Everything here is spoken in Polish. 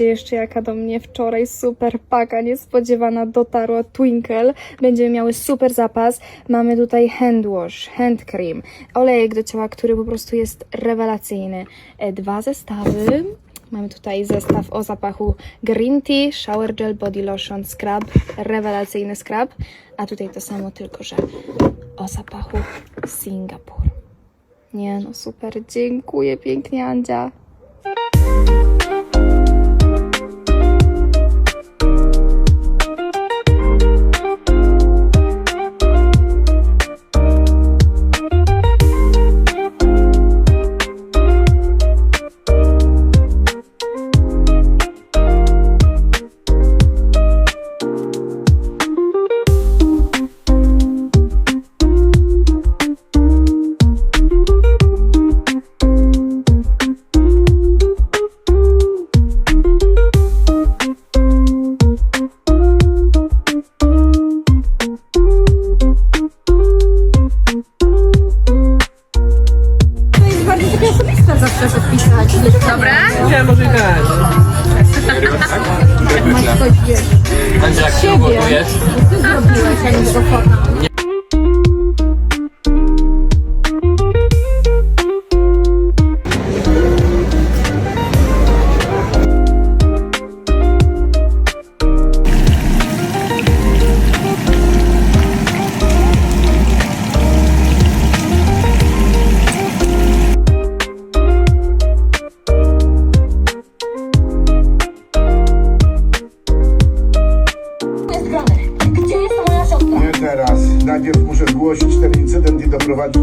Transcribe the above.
Jeszcze jaka do mnie wczoraj super paka niespodziewana dotarła Twinkle. Będziemy miały super zapas. Mamy tutaj hand wash, hand cream, olejek do ciała, który po prostu jest rewelacyjny. E, Dwa zestawy. Mamy tutaj zestaw o zapachu green tea, shower gel, body lotion, scrub, rewelacyjny scrub. A tutaj to samo, tylko że o zapachu Singapur. Nie no, super, dziękuję pięknie Andzia. Dobra? Nie, może i tak. Wiesz, Będzie jak się ugotujesz. Ty zrobiłeś, a nie tego teraz. Najpierw muszę zgłosić ten incydent i doprowadzić.